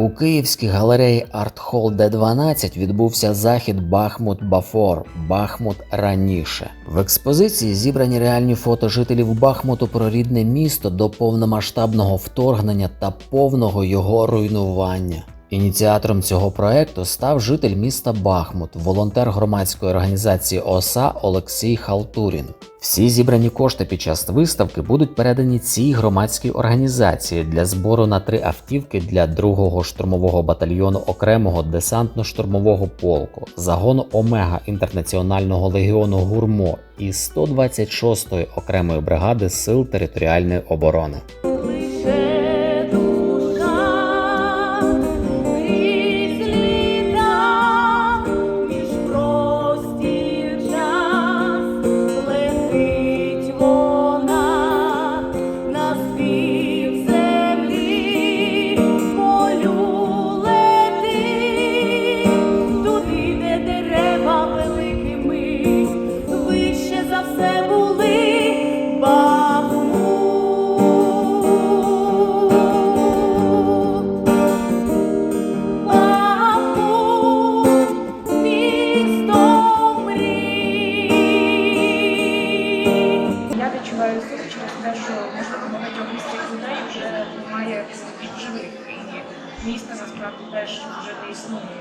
У Київській галереї Артхол Д12 відбувся захід Бахмут Бафор Бахмут раніше. В експозиції зібрані реальні фото жителів Бахмуту про рідне місто до повномасштабного вторгнення та повного його руйнування. Ініціатором цього проекту став житель міста Бахмут, волонтер громадської організації ОСА Олексій Халтурін. Всі зібрані кошти під час виставки будуть передані цій громадській організації для збору на три автівки для 2-го штурмового батальйону окремого десантно-штурмового полку, загону Омега Інтернаціонального легіону Гурмо і 126-ї окремої бригади Сил територіальної оборони. І місто насправді теж вже не існує.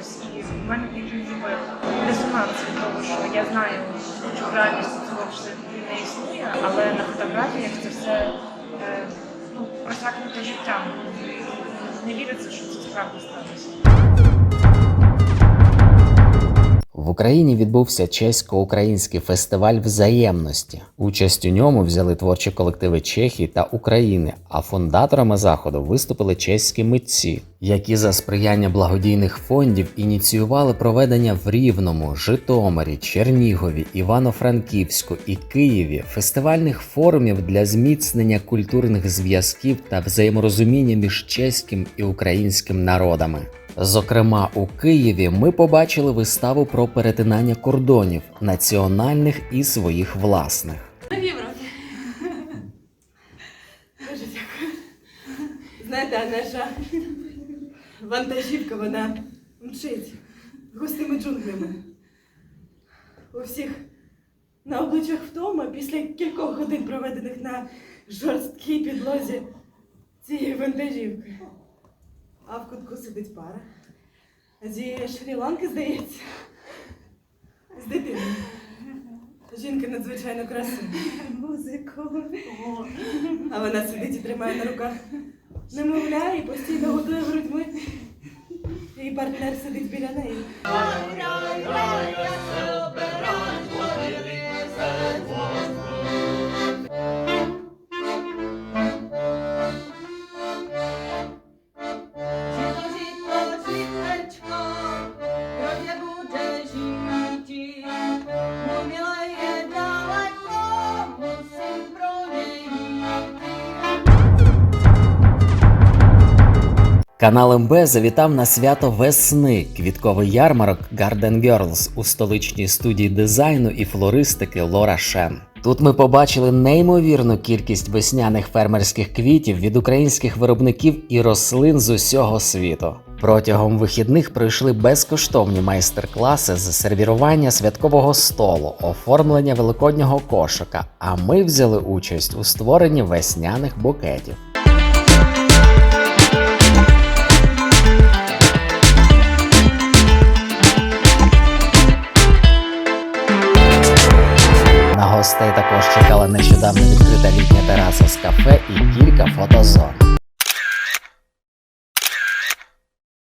Ось і в мене такий ніби резонанс від того, що я знаю, що в цього все не існує, але на фотографіях це все е, ну, просякнуте життям. Не віриться, що це справді сталося. В Україні відбувся чесько-український фестиваль взаємності. Участь у ньому взяли творчі колективи Чехії та України, а фундаторами заходу виступили чеські митці, які за сприяння благодійних фондів ініціювали проведення в Рівному, Житомирі, Чернігові, Івано-Франківську і Києві фестивальних форумів для зміцнення культурних зв'язків та взаєморозуміння між чеським і українським народами. Зокрема, у Києві ми побачили виставу про перетинання кордонів національних і своїх власних. Дуже дякую. Знаєте, наша вантажівка, вона мчить густими джунглями. У всіх на обличчях втома після кількох годин проведених на жорсткій підлозі цієї вантажівки. А в кутку сидить пара. Зі Шрі-Ланки, здається, з дитиною. Жінка надзвичайно красива. Музику. А вона сидить і тримає на руках немовля і постійно готує грудьми. Її партнер сидить біля неї. Канал МБ завітав на свято весни квітковий ярмарок Garden Girls у столичній студії дизайну і флористики Лора Шен. Тут ми побачили неймовірну кількість весняних фермерських квітів від українських виробників і рослин з усього світу. Протягом вихідних пройшли безкоштовні майстер-класи з сервірування святкового столу, оформлення великоднього кошика. А ми взяли участь у створенні весняних букетів. Гостей також чекала нещодавно відкрита літня тераса з кафе і кілька фотозон.